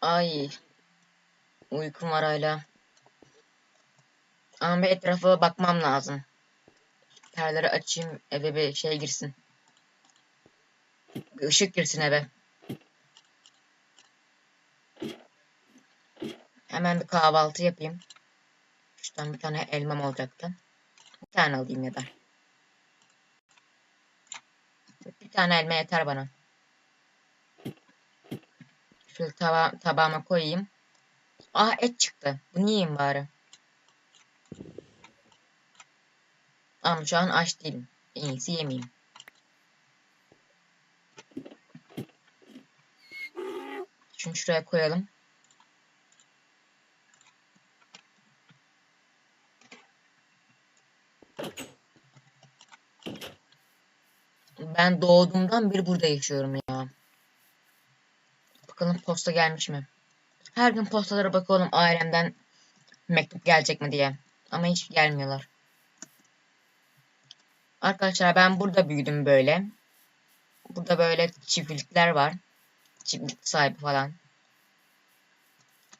Ay. Uykum var hala. Ama bir etrafa bakmam lazım. Perdeleri açayım eve bir şey girsin. Bir ışık girsin eve. Hemen bir kahvaltı yapayım. Şuradan bir tane elmam olacaktı. Bir tane alayım ya da. Bir tane elma yeter bana. Şöyle taba tabağıma koyayım. Ah et çıktı. Bunu yiyeyim bari. Ama şu an aç değilim. En iyisi yemeyeyim. Şunu şuraya koyalım. Ben doğduğumdan beri burada yaşıyorum ya. Bakalım posta gelmiş mi? Her gün postalara bakalım ailemden mektup gelecek mi diye. Ama hiç gelmiyorlar. Arkadaşlar ben burada büyüdüm böyle. Burada böyle çiftlikler var. Çiftlik sahibi falan.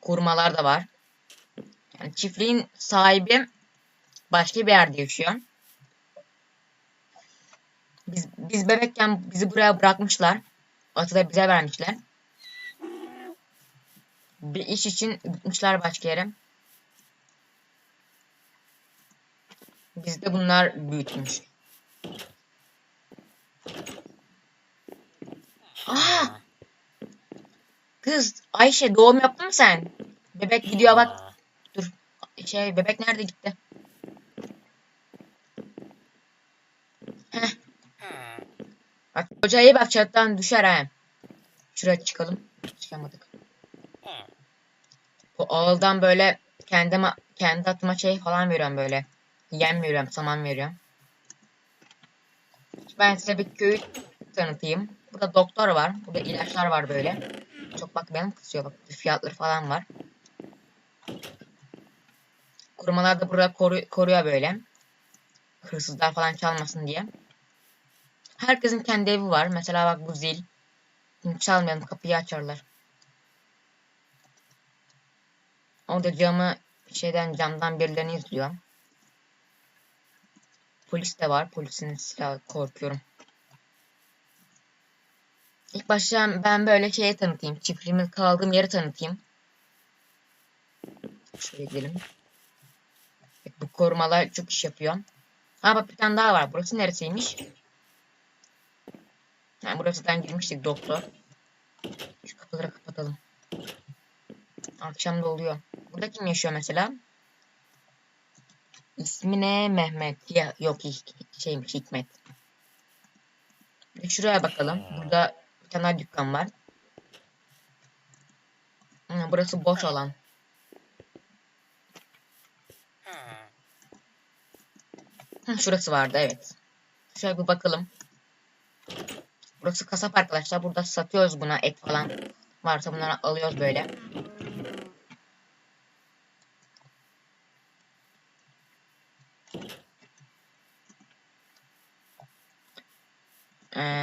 Kurmalar da var. Yani çiftliğin sahibi başka bir yerde yaşıyor. Biz, biz bebekken bizi buraya bırakmışlar. Atı da bize vermişler. Bir iş için gitmişler başka yere. Bizde bunlar büyütmüş. Aa! Kız Ayşe doğum yaptın mı sen? Bebek gidiyor bak. Dur. Şey bebek nerede gitti? Heh. Bak hocayı bak çattan düşer ha. Şuraya çıkalım. Çıkamadık. Ağıldan böyle kendime kendi atıma şey falan veriyorum böyle. Yem veriyorum, saman veriyorum. Ben size bir köyü tanıtayım. Burada doktor var. Burada ilaçlar var böyle. Çok bak benim kısıyor bak. Fiyatları falan var. Korumalar da burada koru koruyor böyle. Hırsızlar falan çalmasın diye. Herkesin kendi evi var. Mesela bak bu zil. Şimdi çalmayalım kapıyı açarlar. Orada camı şeyden camdan birilerini izliyor. Polis de var. Polisin silahı korkuyorum. İlk başta ben böyle şeye tanıtayım. Çiftliğimin kaldığım yeri tanıtayım. Şöyle gidelim. Bu korumalar çok iş yapıyor. Ha bak bir tane daha var. Burası neresiymiş? Yani burasından girmiştik doktor. Şu kapıları kapatalım. Akşam da oluyor. Burada kim yaşıyor mesela? İsmi ne? Mehmet. Ya yok şeymiş Hikmet. Şuraya bakalım. Burada bir tane dükkan var. Burası boş alan. Şurası vardı evet. Şöyle bir bakalım. Burası kasap arkadaşlar. Burada satıyoruz buna et falan. Varsa bunları alıyoruz böyle.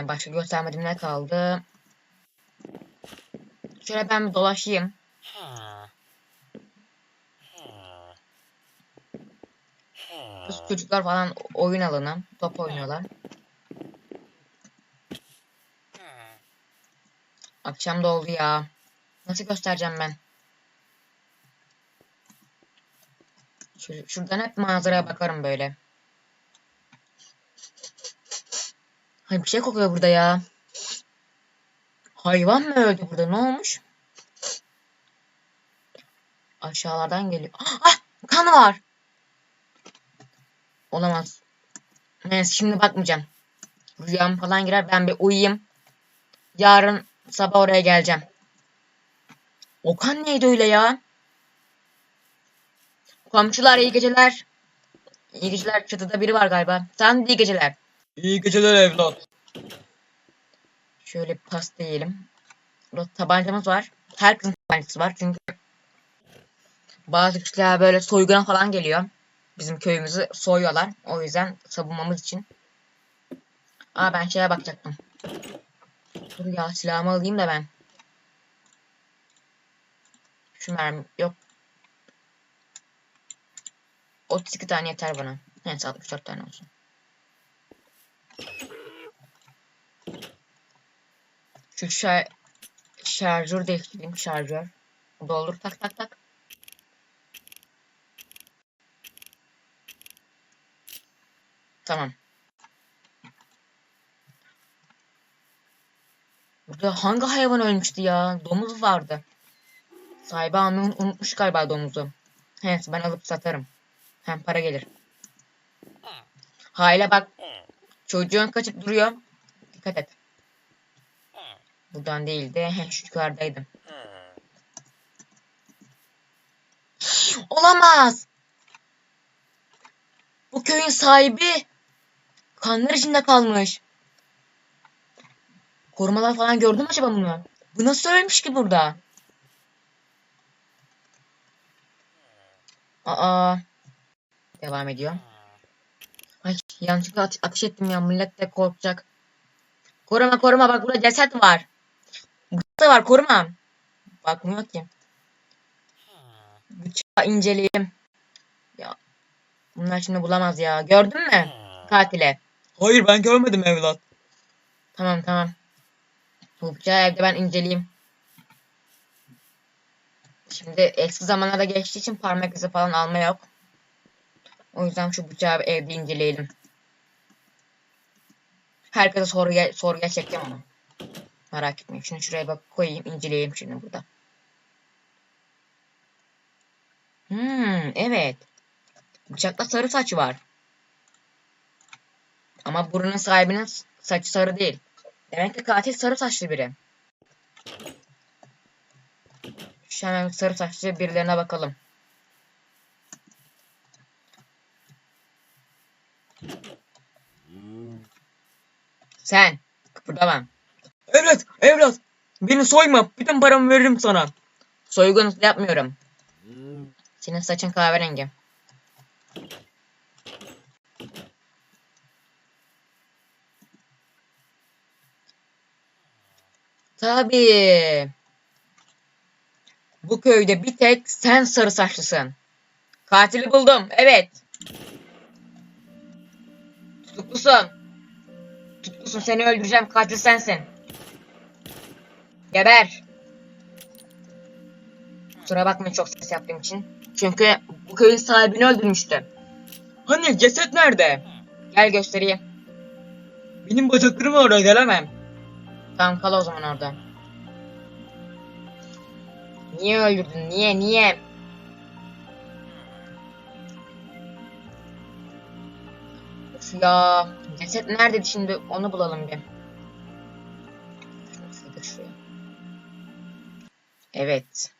Başka göstermediğim ne kaldı? Şöyle ben bir dolaşayım. Kız çocuklar falan oyun alanı. Top oynuyorlar. Akşam da oldu ya. Nasıl göstereceğim ben? Şur şuradan hep manzaraya bakarım böyle. Hay bir şey kokuyor burada ya. Hayvan mı öldü burada? Ne olmuş? Aşağılardan geliyor. Ah! Kan var. Olamaz. Neyse şimdi bakmayacağım. Rüyam falan girer. Ben bir uyuyayım. Yarın sabah oraya geleceğim. Okan neydi öyle ya? Komşular iyi geceler. İyi geceler. Çatıda biri var galiba. Sen iyi geceler. İyi geceler evlat. Şöyle bir pasta yiyelim. Burada tabancamız var. Herkesin tabancası var çünkü bazı kişiler böyle soyguna falan geliyor. Bizim köyümüzü soyuyorlar. O yüzden savunmamız için. Aa ben şeye bakacaktım. Dur ya silahımı alayım da ben. Şu mermi yok. 32 tane yeter bana. Neyse 64 tane olsun. Şu şar şarjör değiştireyim şarjör. Doldur tak tak tak. Tamam. Burada hangi hayvan ölmüştü ya? Domuz vardı. Sahibi almayı unutmuş galiba domuzu. Evet ben alıp satarım. Hem para gelir. Hayla bak. Çocuğun kaçıp duruyor. Dikkat et. Buradan değildi. Hem şu yukarıdaydım. Olamaz. Bu köyün sahibi kanlar içinde kalmış. Korumalar falan gördün mü acaba bunu? Bu nasıl ölmüş ki burada? Aa. Devam ediyor. Ay yanlışlıkla ate- ateş ettim ya. Millet de korkacak. Koruma koruma bak burada ceset var. Burada var koruma. Bakmıyor ki. Bıçağı inceleyelim. Ya. Bunlar şimdi bulamaz ya. Gördün mü? Katile. Hayır ben görmedim evlat. Tamam tamam. Bu bıçağı evde ben inceleyeyim. Şimdi eski zamanlarda geçtiği için parmak izi falan alma yok. O yüzden şu bıçağı evde inceleyelim. Herkese soru soruya çekeceğim ama. Merak etmeyin. Şunu şuraya bak koyayım inceleyeyim şimdi burada. Hmm, evet. Bıçakta sarı saç var. Ama buranın sahibinin saçı sarı değil. Demek ki katil sarı saçlı biri. Şu hemen sarı saçlı birilerine bakalım. Sen. Kıpırdama. Evlat evlat. Beni soyma. Bütün paramı veririm sana. Soygun yapmıyorum. Senin saçın kahverengi. Tabii. Bu köyde bir tek sen sarı saçlısın. Katili buldum. Evet. Tutuklusun. Tutuklusun. Seni öldüreceğim. Katil sensin. Geber. Kusura bakmayın çok ses yaptığım için. Çünkü bu köyün sahibini öldürmüştü. Hani ceset nerede? Gel göstereyim. Benim bacaklarım oraya gelemem. Tamam kal o zaman orada. Niye öldürdün? Niye? Niye? Of ya. Ceset neredeydi şimdi? Onu bulalım bir. Şunu şurada şuraya. Evet.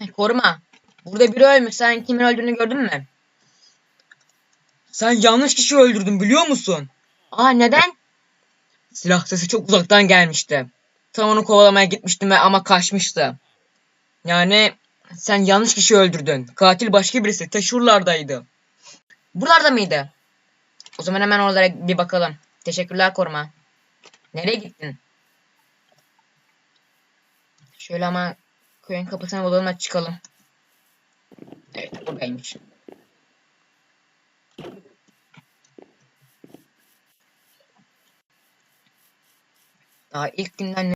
Ay, koruma. Burada biri ölmüş. Sen kimin öldüğünü gördün mü? Sen yanlış kişi öldürdün biliyor musun? Aa neden? Silah sesi çok uzaktan gelmişti. Tam onu kovalamaya gitmiştim ve ama kaçmıştı. Yani sen yanlış kişi öldürdün. Katil başka birisi. Teşhurlardaydı. Buralarda mıydı? O zaman hemen oralara bir bakalım. Teşekkürler koruma. Nereye gittin? Şöyle ama köyün kapısına bulalım da çıkalım. Evet buradaymış. Daha ilk günden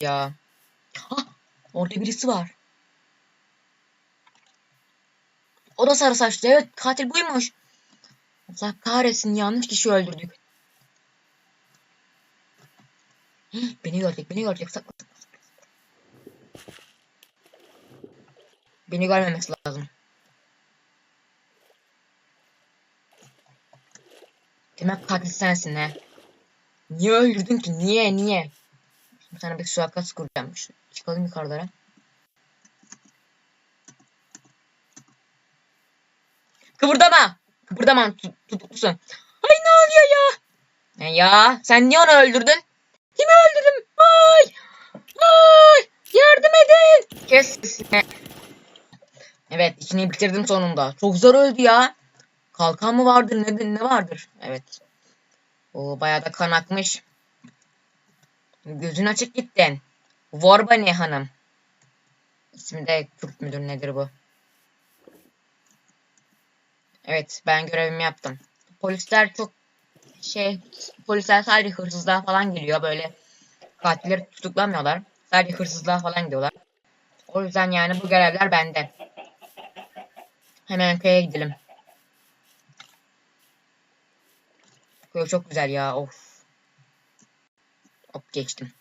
ya? Orada birisi var. O da sarı saçlı. Evet katil buymuş. Allah kahretsin yanlış kişi öldürdük. Beni görecek, beni görecek. Sakla, sakla. Beni görmemesi lazım. Demek katil sensin he. Niye öldürdün ki? Niye? Niye? Bir tane bir suakat kuracağım. Çıkalım yukarılara. Kıpırdama. Kıpırdama. Tut- Tutuklusun. Ay ne oluyor ya? Ya, sen niye onu öldürdün? Kimi öldürdüm? Ay! Ay! Yardım edin! Kes sesini. Evet işini bitirdim sonunda. Çok zor öldü ya. Kalkan mı vardır ne, ne vardır? Evet. O bayağı da kan akmış. Gözün açık gittin. Vorbani hanım. İsmi de Kürt müdür nedir bu? Evet ben görevimi yaptım. Polisler çok şey polisler sadece hırsızlığa falan geliyor böyle katilleri tutuklamıyorlar. Sadece hırsızlığa falan gidiyorlar. O yüzden yani bu görevler bende. Hemen köye gidelim. Köy çok güzel ya of. Hop geçtim.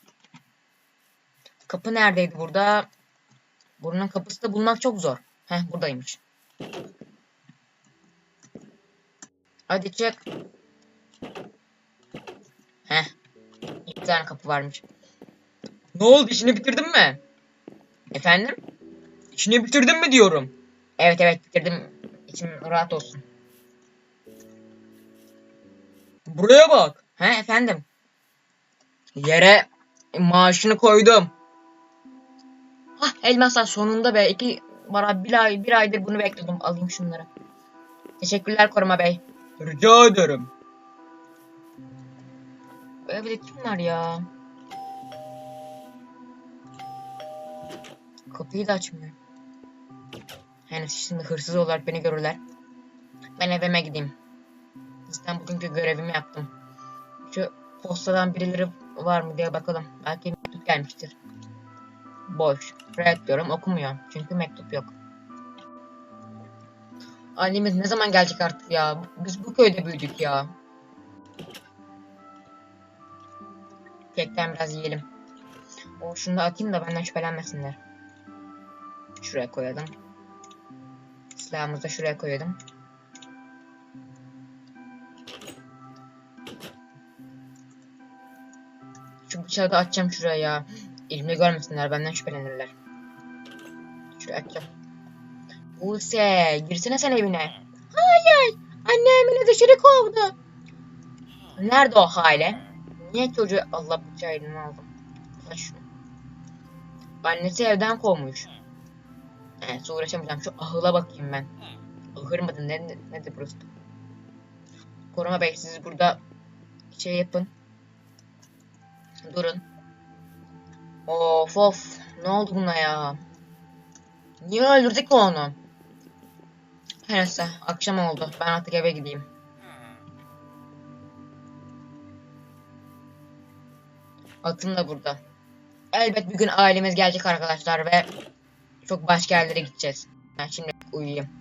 Kapı neredeydi burada? Buranın kapısı da bulmak çok zor. Heh buradaymış. Hadi çık. Heh. İki tane kapı varmış. Ne oldu işini bitirdin mi? Efendim? İşini bitirdin mi diyorum. Evet evet bitirdim. İçim rahat olsun. Buraya bak. He efendim? Yere maaşını koydum. Hah elmaslar sonunda be. İki bana bir ay bir aydır bunu bekliyordum. Alayım şunları. Teşekkürler koruma bey. Rica ederim. Bu evde kim var ya? Kapıyı da açmıyor. Yani şimdi hırsız olarak beni görürler. Ben evime gideyim. Zaten bugünkü görevimi yaptım. Şu postadan birileri var mı diye bakalım. Belki mektup gelmiştir. Boş. Red diyorum okumuyor. Çünkü mektup yok. Annemiz ne zaman gelecek artık ya? Biz bu köyde büyüdük ya. Kekten biraz yiyelim. O şunu da atayım da benden şüphelenmesinler. Şuraya koyalım. Silahımızı da şuraya koyalım. Bıçağı da atacağım şuraya ya. Elimde görmesinler benden şüphelenirler. Şuraya atacağım. Buse girsene sen evine. Hayır. Annem beni dışarı kovdu. Nerede o hale? Niye çocuğu Allah bıçağı eline aldım. Annesi evden kovmuş. Evet uğraşamayacağım. Şu ahıla bakayım ben. Ahır mıdır? Ne, ne, nedir burası? Koruma bey siz burada şey yapın. Durun. Of of. Ne oldu buna ya? Niye öldürdük onu? Her neyse akşam oldu. Ben artık eve gideyim. Atım da burada. Elbet bir gün ailemiz gelecek arkadaşlar ve çok başka yerlere gideceğiz. Ben şimdi uyuyayım.